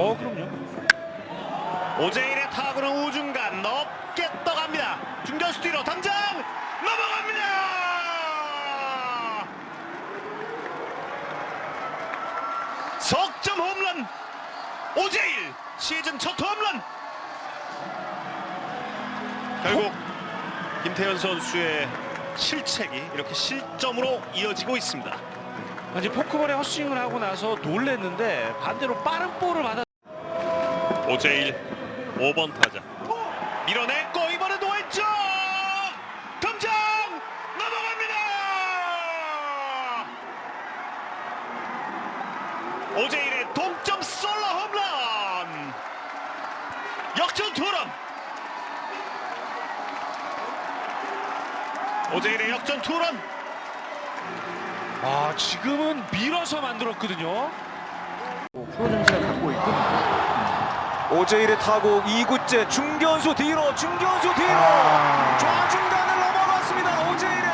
어 그럼요. 오재일의 타구는 우중간 높게 떠갑니다. 중견수 뒤로 당장 넘어갑니다. 석점 홈런 오재일 시즌 첫 홈런. 결국 김태현 선수의 실책이 이렇게 실점으로 이어지고 있습니다. 이제 포크볼에 헛스윙을 하고 나서 놀랬는데 반대로 빠른 볼을 받아. 오제일 5번 타자. 밀어냈고 이번에도 왼쪽! 담장 넘어갑니다! 오제일의 동점 솔로 홈런! 역전 투런! 오제일의 역전 투런! 아 지금은 밀어서 만들었거든요. 프로 정신을 갖고 있군요. 오재일의 타구 2구째 중견수 뒤로 중견수 뒤로 좌중간을 넘어갔습니다. 오재일의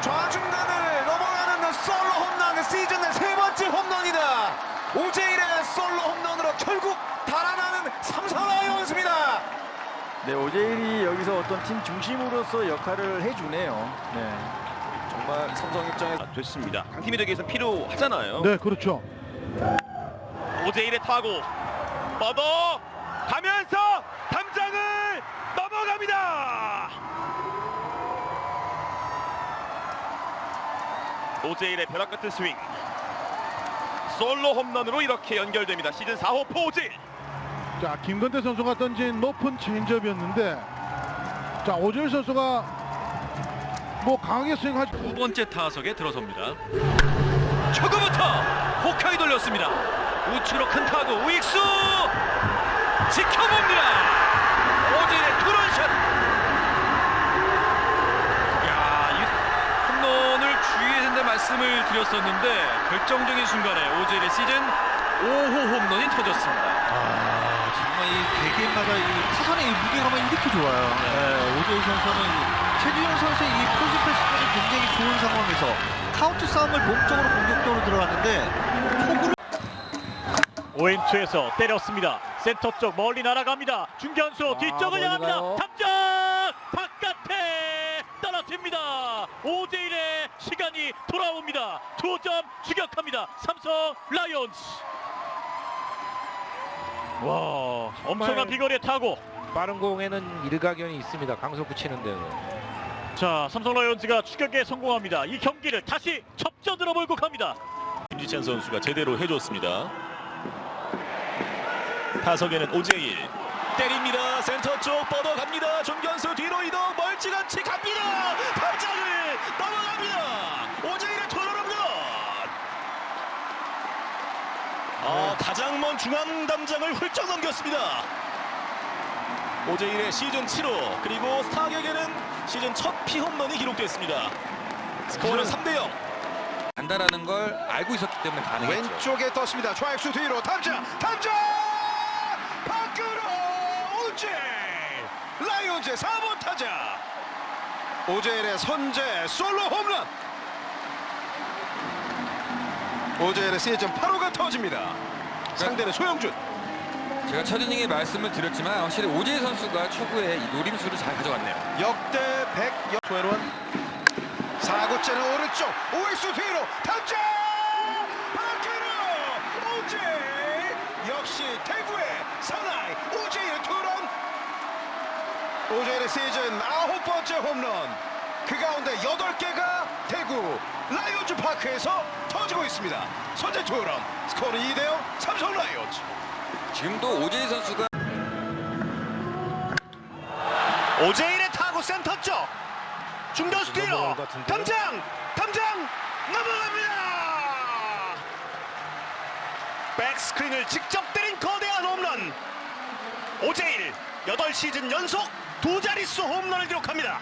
좌중간을 넘어가는 솔로 홈런 시즌 내세 번째 홈런이다. 오재일의 솔로 홈런으로 결국 달아나는 삼성 라이온즈입니다. 네, 오재일이 여기서 어떤 팀 중심으로서 역할을 해주네요. 네. 정말 삼성 입장에서 됐습니다 강팀이 되기 위해서 필요하잖아요 네, 그렇죠. 오제일의 타구 뻗어 가면서 담장을 넘어갑니다. 오제일의 벼락 같은 스윙 솔로 홈런으로 이렇게 연결됩니다. 시즌 4호 오제일 자, 김건태 선수가 던진 높은 체인지업이었는데 자, 오재일 선수가 뭐 강하게 스윙하지 두 번째 타석에 들어섭니다. 초구부터 호카이 돌렸습니다. 우측으로 큰 타구 우익수 지켜봅니다. 오진의 투런샷. 야, 이 홈런을 주의해야 된다 말씀을 드렸었는데 결정적인 순간에 오진의 시즌 5호 홈런이 터졌습니다. 정말 이 개개인마다 이 타선의 이 무게감은 이렇게 좋아요. 네, 오재일 선수는 최규영 선수의 이 포지 패스까지 굉장히 좋은 상황에서 카운트 싸움을 몸쪽으로 공격적으로 들어갔는데 초구를 오인투에서 때렸습니다. 센터 쪽 멀리 날아갑니다. 중견수 뒤쪽을 멀리 향합니다. 탑장 바깥에 떨어집니다. 오제일의 시간이 돌아옵니다. 두 점 추격합니다. 삼성 라이온즈. 와 엄청난 비거리에 타고 빠른 공에는 일가견이 있습니다. 강속 붙이는데요. 자 삼성 라이온즈가 추격에 성공합니다. 이 경기를 다시 접전으로 몰고 갑니다. 김지찬 선수가 제대로 해줬습니다. 타석에는 오재일 때립니다. 센터 쪽 뻗어갑니다. 중견수 뒤로 이동 멀찌감치 갑니다. 팔장을 넘어갑니다. 오재일의 투런홈런. 아, 가장 먼 중앙 담장을 훌쩍 넘겼습니다. 오재일의 시즌 7호 그리고 스타격에는 시즌 첫 피홈런이 기록됐습니다. 스코어는 3대 0. 간다라는 걸 알고 있었기 때문에 가능했죠. 왼쪽에 떴습니다. 좌익수 뒤로 탐장 탐장 밖으로 오재 라이온즈 4번 타자 오재일의 선제 솔로 홈런 오재일의 시즌 8호가 터집니다. 상대는 소영준 제가 첫 이닝에 말씀을 드렸지만 확실히 오재 선수가 초구에 이 노림수를 잘 가져갔네요. 역대 100 소혜론 4구째는 오른쪽 오익수 뒤로 탐장 밖으로 오재 역시 대구의 사나이 오재일의 투런 오재일의 시즌 아홉 번째 홈런. 그 가운데 여덟 개가 대구 라이온즈 파크에서 터지고 있습니다. 선제 투런 스코어는 2대0 삼성 라이온즈 지금도 오재 선수가 오재일의 타구 센터 쪽. 중견수 뒤로. 담장 담장 넘어갑니다. 백스크린을 직접 때린 거대한 홈런. 오재일 8시즌 연속 두 자릿수 홈런을 기록합니다